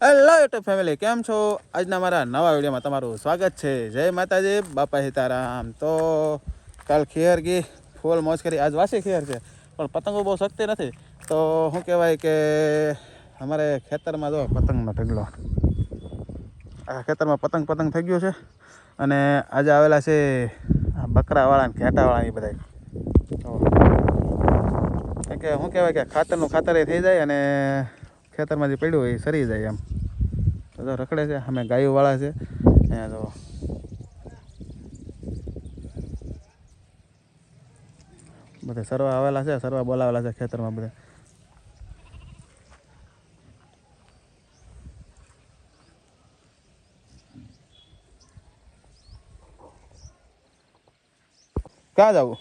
Hello YouTube family કેમ છો? આજના મારા નવા વિડીયોમાં તમારું સ્વાગત છે. જય માતાજી, બાપા સીતારામ. તો કાલ ખેર ગઈ ફૂલ મોજ કરી. આજ વાસી ખેર છે, પણ પતંગો બહુ શક્તિ નથી. તો શું કહેવાય કે અમારે ખેતરમાં જો પતંગનો ઢગલો. આ ખેતરમાં પતંગ પતંગ થઈ ગયું છે અને આજે આવેલા છે બકરાવાળા ને ઘેટાવાળા એ બધા તો કે શું કહેવાય કે ખાતરનું ખાતર એ થઈ જાય અને ખેતરમાં જે પડ્યું હોય એ સરી જાય એમ. તો રખડે છે અમે ગાયોવાળા છે. અહીંયા તો બધા સરવા આવેલા છે સરવા બોલાવેલા છે ખેતરમાં બધા. ક્યાં જવું?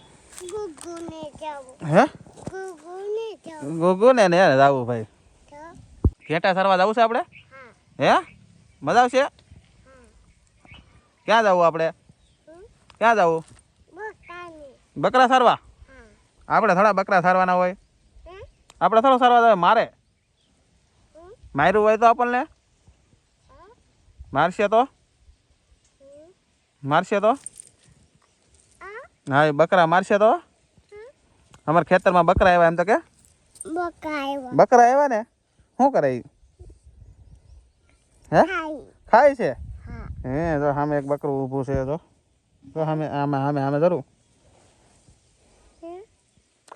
હે? ને ને જવું ભાઈ. ઘેટા સરવા જવું છે આપણે? હે? મજા આવશે? ક્યાં જવું આપણે? ક્યાં જવું? બકરા સારવા? આપણે થોડા બકરા સારવાના હોય. આપણે થોડો સારવા જવાય મારે. માર્યું હોય તો આપણને. મારશે તો? મારશે તો? હા. એ બકરા મારશે તો? અમારા ખેતરમાં બકરા આવ્યા એમ તો કે? બકરા આવ્યા ને? શું કરે હે? ખાય. છે? હે. જો સામે એક બકરું ઊભું છે જો. તો સામે આમે આમે આમે જરૂર.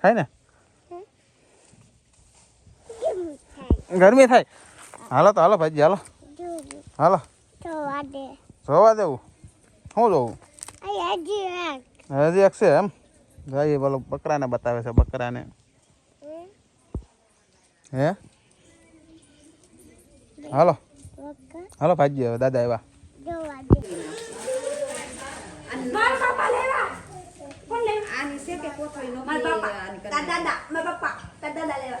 ખાય ને? ગરમી થાય. હાલો તો હાલો ભાઈ હાલો. હાલો. જોવા દેવું. શું જોવું? હજી એક. છે એમ? જઈએ બોલો બકરાને બતાવે છે બકરાને. હે? હે? હાલો. હલો હાલો ભાજી હવે દાદા તાર દાદા તાર દાદા લેવા.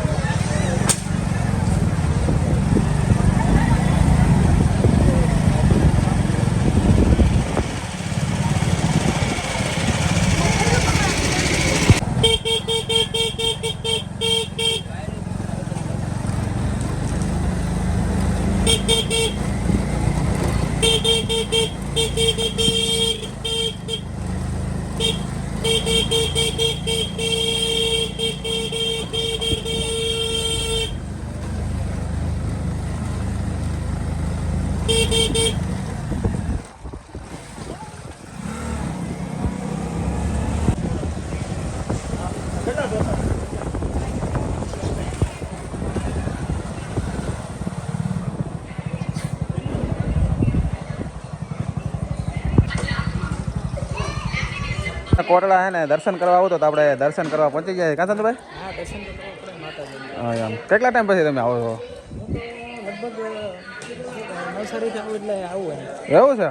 કોટડા હે ને દર્શન કરવા આવું તો આપણે દર્શન કરવા પહોંચી ગયા કાં ભાઈ હા દર્શન કરવા આપણે પડે માતાજીને. હા કેટલા ટાઈમ પછી તમે આવો છો? લગભગ નવસારીથી આવું એટલે આવું એવું છે?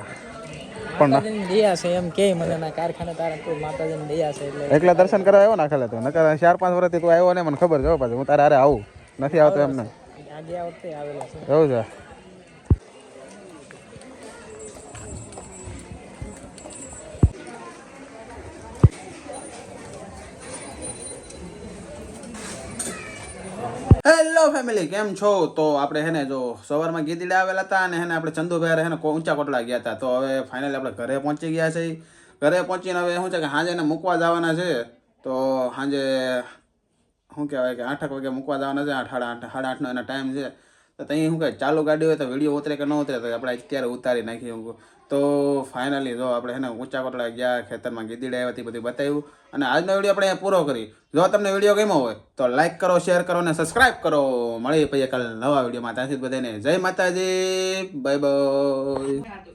પણ દયા છે એમ કે મને ના કારખાને તારા માતાજીની દયા છે એટલે. એકલા દર્શન કરવા આવ્યો નાખેલા તો? નકર ચાર પાંચ વર્ષથી તું આવ્યો ને મને ખબર હો પાછું. હું તારે આવું. નથી આવતો એમને. આજે આ આવેલા છે. એવું છે? હેલો ફેમિલી કેમ છો? તો આપણે હેને જો સવારમાં ગીદીડે આવેલા હતા અને હેને આપણે ચંદુભાઈ હેને ઊંચા કોટલા ગયા હતા. તો હવે ફાઇનલી આપણે ઘરે પહોંચી ગયા છે ઘરે પહોંચીને હવે શું છે કે સાંજે એને મૂકવા જવાના છે. તો સાંજે શું કહેવાય કે આઠ વાગે મૂકવા જવાના છે. આઠ, સાડા આઠ, સાડા આઠનો એનો ટાઈમ છે. તો ત્યાં શું કહે ચાલુ ગાડી હોય તો વીડિયો ઉતરે કે ન ઉતરે તો આપણે અત્યારે ઉતારી નાખીએ તો ફાઇનલી જો આપણે હેને ઊંચા કોટલા ગયા, ખેતરમાં ગીદીડા આવ્યા તે બધું બતાવ્યું. અને આજનો વીડિયો આપણે પૂરો કરી જો તમને વીડિયો ગમ્યો હોય તો લાઈક કરો શેર કરો અને સબસ્ક્રાઈબ કરો. મળીએ પછી કાલે નવા વિડીયોમાં. ત્યાંથી બધાને જય માતાજી. Bye bye